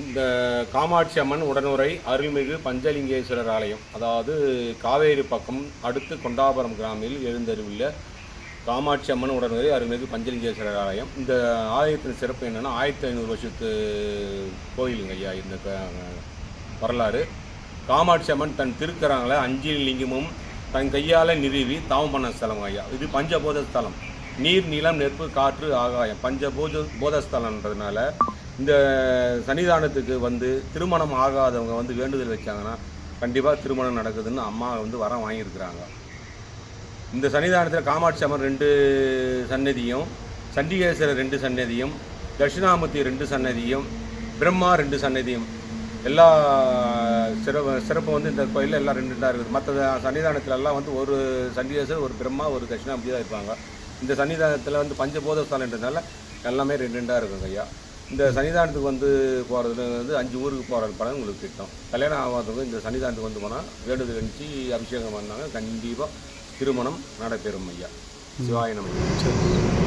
இந்த காமாட்சி அம்மன் உடனுரை அருள்மிகு பஞ்சலிங்கேஸ்வரர் ஆலயம் அதாவது காவேரி பக்கம் அடுத்து கொண்டாபுரம் கிராமில் எழுந்தருவுள்ள காமாட்சி அம்மன் உடனுரை அருள்மிகு பஞ்சலிங்கேஸ்வரர் ஆலயம். இந்த ஆலயத்தின் சிறப்பு என்னென்னா ஆயிரத்தி ஐநூறு வருஷத்து கோயிலுங்க ஐயா இந்த வரலாறு. காமாட்சி அம்மன் தன் திருக்கரங்களை அஞ்சு லிங்கமும் தன் கையால் நிறுவி தவம் பண்ண ஸ்தலம் ஐயா. இது பஞ்சபோத ஸ்தலம். நீர் நிலம் நெருப்பு காற்று ஆகாயம். பஞ்சபோஜ போதஸ்தலன்றதுனால இந்த சன்னிதானத்துக்கு வந்து திருமணம் ஆகாதவங்க வந்து வேண்டுதல் வச்சாங்கன்னா கண்டிப்பாக திருமணம் நடக்குதுன்னு அம்மா வந்து வரம் வாங்கியிருக்கிறாங்க. இந்த சன்னிதானத்தில் காமாட்சி அம்மன் ரெண்டு சன்னதியும் சண்டிகேஸ்வரர் ரெண்டு சன்னதியும் தட்சிணாமூர்த்தி ரெண்டு சன்னதியும் பிரம்மா ரெண்டு சன்னதியும் எல்லா சிறப்பு சிறப்பு வந்து இந்த கோயிலில் எல்லாம் ரெண்டு தான் இருக்குது. மற்ற சன்னிதானத்துல எல்லாம் வந்து ஒரு சண்டிகேஸ்வரர் ஒரு பிரம்மா ஒரு தட்சிணாமூர்த்தி தான் இருப்பாங்க. இந்த சன்னிதானத்தில் வந்து பஞ்சபோத ஸ்தலன்றதுனால எல்லாமே ரெண்டு ரெண்டாக இருக்குங்க ஐயா இந்த சன்னிதானத்துக்கு வந்து போகிறதுல வந்து அஞ்சு ஊருக்கு போகிற பலன் உங்களுக்கு கிட்டும் கல்யாணம் ஆகாதவங்க இந்த சன்னிதானத்துக்கு வந்து போனால் வேண்டுதல் கணிச்சு அபிஷேகம் பண்ணாங்க. கண்டிப்பாக திருமணம் நடைபெறும் ஐயா. சிவாயனம் ஐயா